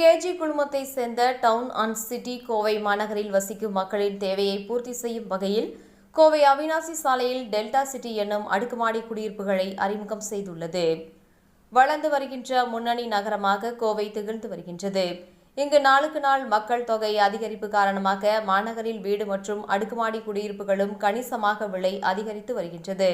KG குழுமத்தை சேர்ந்த down and city Kovai மாநகரில் வசிக்கும் மக்களின் தேவையை பூர்த்தி செய்யும் வகையில் கோவை அவினாசி சாலையில் டெல்டா சிட்டி என்னும் அடுக்குமாடி குடியிருப்புகளை அறிமுகம் செய்துள்ளது. வளர்ந்து வருகின்ற முன்னணி நகரமாக கோவை திகழ்ந்து வருகின்றது. இங்கு நாளுக்கு நாள் மக்கள் தொகை அதிகரிப்பு காரணமாக மாநகரில் வீடு மற்றும் அடுக்குமாடி குடியிருப்புகளும் கணிசமாக விலை அதிகரித்து வருகின்றது.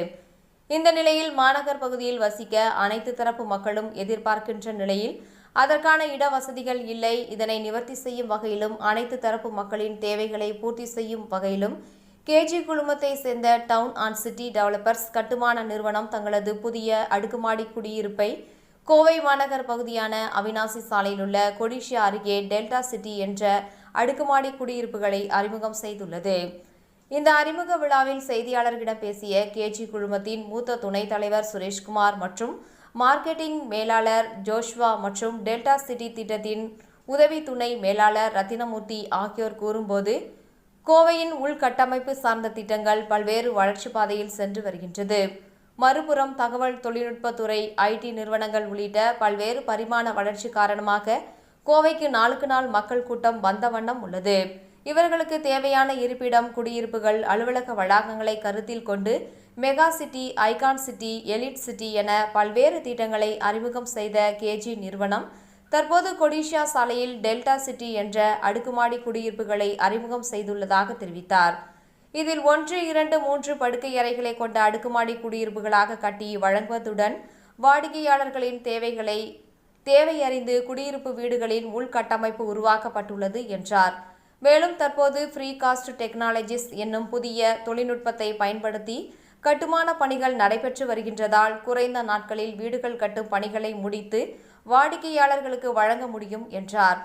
இந்த நிலையில் மாநகர் பகுதியில் வசிக்க அனைத்து தரப்பு மக்களும் எதிர்பார்க்கின்ற நிலையில் அதற்கான இட வசதிகள் இல்லை. இதனை நிவர்த்தி செய்யும் வகையிலும் அனைத்து தரப்பு மக்களின் தேவைகளை பூர்த்தி செய்யும் வகையிலும் கேஜி குழுமத்தை சேர்ந்த டவுன் அண்ட் சிட்டி டெவலப்பர்ஸ் கட்டுமான நிறுவனம் தங்களது புதிய அடுக்குமாடி குடியிருப்பை கோவை மாநகர் பகுதியான அவினாசி சாலையில் உள்ள கொடிஷியா அருகே டெல்டா சிட்டி என்ற அடுக்குமாடி குடியிருப்புகளை அறிமுகம் செய்துள்ளது. இந்த அறிமுக விழாவில் செய்தியாளர்களிடம் பேசிய கேஜி குழுமத்தின் மூத்த துணைத் தலைவர் சுரேஷ்குமார் மற்றும் மார்க்கெட்டிங் மேலாளர் ஜோஷ்வா மற்றும் டெல்டா சிட்டி திட்டத்தின் உதவி துணை மேலாளர் ரத்தினமூர்த்தி ஆகியோர் கூறும்போது கோவையின் உள்கட்டமைப்பு சார்ந்த திட்டங்கள் பல்வேறு வளர்ச்சி பாதையில் சென்று வருகின்றது. மறுபுறம் தகவல் தொழில்நுட்பத்துறை ஐடி நிறுவனங்கள் உள்ளிட்ட பல்வேறு பரிமாண வளர்ச்சி காரணமாக கோவைக்கு நாளுக்கு நாள் மக்கள் கூட்டம் வந்த வண்ணம் உள்ளது. இவர்களுக்கு தேவையான இருப்பிடம் குடியிருப்புகள் அலுவலக வளாகங்களை கருத்தில் கொண்டு mega city icon city elite city என பல்வேறு திட்டங்களை அறிமுகம் செய்த கேஜி நிறுவனம் தற்போது கொடிஷியா சாலையில் டெல்டா சிட்டி என்ற அடுக்குமாடி குடியிருப்புகளை அறிமுகம் செய்துள்ளதாக தெரிவித்தார். இதில் ஒன்று இரண்டு மூன்று படுக்கை அறைகளை கொண்ட அடுக்குமாடி குடியிருப்புகளாக கட்டி வழங்குவதுடன் வாடிக்கையாளர்களின் தேவைகளை தேவையறிந்து குடியிருப்பு வீடுகளின் உள்கட்டமைப்பு உருவாக்கப்பட்டுள்ளது என்றார். மேலும் தற்போது ஃப்ரீ காஸ்ட் டெக்னாலஜிஸ் என்னும் புதிய தொழில்நுட்பத்தை பயன்படுத்தி கட்டுமான பணிகள் நடைபெற்று வருகின்றதால் குறைந்த நாட்களில் வீடுகள் கட்டும் பணிகளை முடித்து வாடிக்கையாளர்களுக்கு வழங்க முடியும் என்றார்.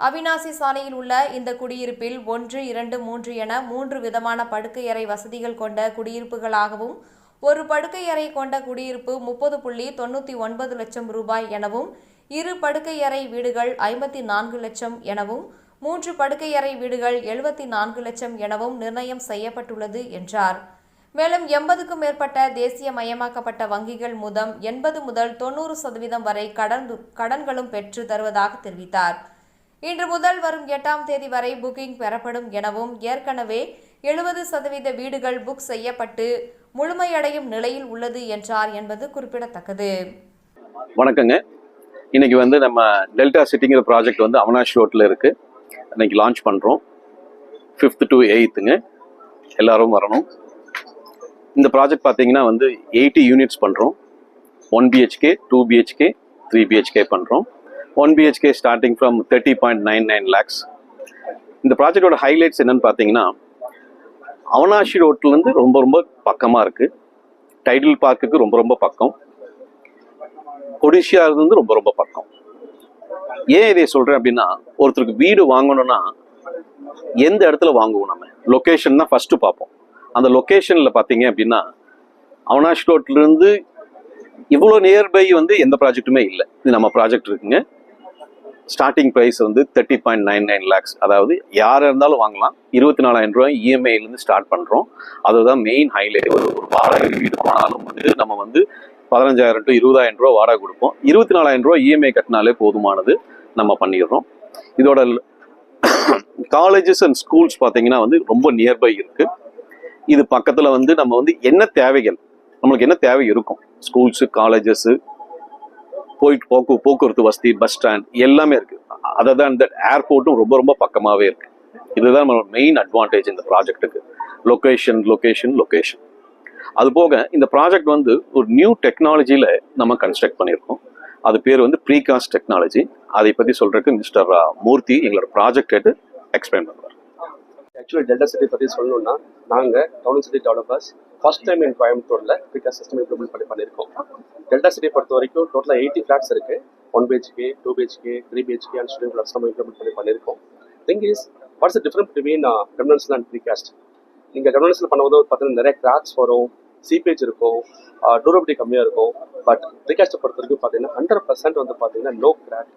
அவினாசி சாலையில் உள்ள இந்த குடியிருப்பில் ஒன்று இரண்டு மூன்று என மூன்று விதமான படுக்கையறை வசதிகள் கொண்ட குடியிருப்புகளாகவும் ஒரு படுக்கையறை கொண்ட குடியிருப்பு முப்பது புள்ளி தொண்ணூற்றி ஒன்பது லட்சம் ரூபாய் எனவும் இரு படுக்கையறை வீடுகள் ஐம்பத்தி நான்கு லட்சம் எனவும் மூன்று படுக்கையறை வீடுகள் எழுபத்தி நான்கு லட்சம் எனவும் நிர்ணயம் செய்யப்பட்டுள்ளது என்றார். மேலும் எண்பதுக்கும் மேற்பட்ட தேசிய மயமாக்கப்பட்ட வங்கிகள் மூலம் எண்பது முதல் தொண்ணூறு சதவீதம் வரை கடன் கடன்களும் பெற்று தருவதாக தெரிவித்தார். இன்று முதல் வரும் எட்டாம் தேதி வரை புக்கிங் பெறப்படும் எனவும் ஏற்கனவே எழுபது சதவீத வீடுகள் புக் செய்யப்பட்டு முழுமையடையும் நிலையில் உள்ளது என்றார் என்பது குறிப்பிடத்தக்கது. வணக்கங்க. இன்னைக்கு வந்து நம்ம டெல்டா சிட்டிங்கிற ப்ராஜெக்ட் வந்து அவனாஷ் ரோட்டில் இருக்கு. இன்றைக்கி லான்ச் பண்ணுறோம் ஃபிஃப்த் டு எயித்துங்க எல்லோரும் வரணும். இந்த ப்ராஜெக்ட் பார்த்தீங்கன்னா வந்து எயிட்டி யூனிட்ஸ் பண்ணுறோம் one BHK two BHK three BHK பண்ணுறோம் one BHK starting from thirty point nine nine lakhs இந்த ப்ராஜெக்டோட ஹைலைட்ஸ் என்னென்னு பார்த்தீங்கன்னா அவனாஷி ரோட்லேருந்து ரொம்ப ரொம்ப பக்கமாக இருக்குது டைடில் பார்க்குக்கு ரொம்ப ரொம்ப பக்கம். ஒடிஷியா ரொம்ப ரொம்ப பக்கம். ஏன் இதை சொல்றேன் அப்படின்னா ஒருத்தருக்கு வீடு வாங்கணும்னா எந்த இடத்துல வாங்குவோம் நம்ம? லொக்கேஷன் தான் ஃபர்ஸ்ட் பார்ப்போம். அந்த லொக்கேஷன்ல பாத்தீங்க அப்படின்னா அவனாஷ் ரோட்ல இருந்து இவ்வளோ நியர்பை வந்து எந்த ப்ராஜெக்ட்டுமே இல்லை. இது நம்ம ப்ராஜெக்ட் இருக்குங்க. ஸ்டார்டிங் ப்ரைஸ் வந்து thirty point nine nine lakhs அதாவது யாராக இருந்தாலும் வாங்கலாம். இருபத்தி நாலாயிரம் ரூபாய் இஎம்ஐலேருந்து ஸ்டார்ட் பண்ணுறோம் அதுதான் மெயின் ஹைலைட் ஒரு ஒரு வாடகை வீடு போனாலும் வந்து நம்ம வந்து பதினஞ்சாயிரம் டு இருபதாயிரம் ரூபா வாடகை கொடுப்போம். இருபத்தி நாலாயிரம் ரூபா இஎம்ஐ கட்டினாலே போதுமானது நம்ம பண்ணிடுறோம். இதோட காலேஜஸ் அண்ட் ஸ்கூல்ஸ் பார்த்தீங்கன்னா வந்து ரொம்ப நியர்பை இருக்குது இது பக்கத்தில் வந்து நம்ம வந்து என்ன தேவைகள்? நம்மளுக்கு என்ன தேவை இருக்கும்? ஸ்கூல்ஸு காலேஜஸ்ஸு போயிட்டு போக்கு போக்குவரத்து வசதி பஸ் ஸ்டாண்ட் எல்லாமே இருக்குது அதை தான் இந்த ஏர்போர்ட்டும் ரொம்ப ரொம்ப பக்கமாகவே இருக்குது இதுதான் நம்மளோட மெயின் அட்வான்டேஜ் இந்த ப்ராஜெக்ட்டுக்கு லொக்கேஷன் லொக்கேஷன் லொக்கேஷன் அது போக இந்த ப்ராஜெக்ட் வந்து ஒரு நியூ டெக்னாலஜியில் நம்ம கன்ஸ்ட்ரக்ட் பண்ணியிருக்கோம். அது பேர் வந்து ப்ரீகாஸ்ட் டெக்னாலஜி அதை பற்றி சொல்கிறதுக்கு மிஸ்டர் மூர்த்தி எங்களோட ப்ராஜெக்ட் கேட்டு எக்ஸ்பிளைன் பண்ணுவார். ஆக்சுவலி டெல்டா சிட்டி பற்றி சொல்லணும்னா நாங்கள் town city developers first time in கோயம்புத்தூரில் ப்ரீகாஸ்ட் சிஸ்டம் இம்ப்ளிமெண்ட் பண்ணி பண்ணியிருக்கோம். டெல்டா சிட்டி பொறுத்த வரைக்கும் டோட்டலாக எயிட்டி ஃப்ளாட்ஸ் இருக்குது one BHK two BHK three BHK and student flats நம்ம இம்ப்ளிமெண்ட் பண்ணி பண்ணியிருக்கோம். Thing is what's different between governance and precast நீங்கள் கவர்னன்ஸில் பண்ணும்போது பார்த்தீங்கன்னா நிறைய கிராக்ஸ் வரும். சீப்பேஜ் இருக்கும் டூரபிலிட்டி கம்மியாக இருக்கும். பட் ரீகாஸ்ட் பொறுத்த வரைக்கும் பார்த்தீங்கன்னா ஹண்ட்ரட் பர்சன்ட் வந்து பார்த்தீங்கன்னா லோ கிராக்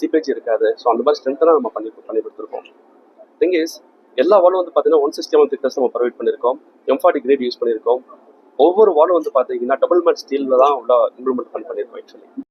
சீப்பேஜ் இருக்காது. ஸோ அந்த மாதிரி ஸ்ட்ரென்த்தாக நம்ம பண்ணி பண்ணி கொடுத்துருக்கோம். திங் இஸ் எல்லா வாலும் வந்து பார்த்தீங்கன்னா ஒன் சிக்ஸ்டி ஒன் திக்னஸ் நம்ம ப்ரொவைட் பண்ணியிருக்கோம் எம் ஃபார்ட்டி கிரேட் யூஸ் பண்ணியிருக்கோம் ஒவ்வொரு வாலும் வந்து பார்த்தீங்கன்னா டபுள் மேட் ஸ்டீலில் தான் உள்ள இம்ப்ளிமெண்ட் பண்ணி பண்ணியிருக்கோம் ஆக்சுவலி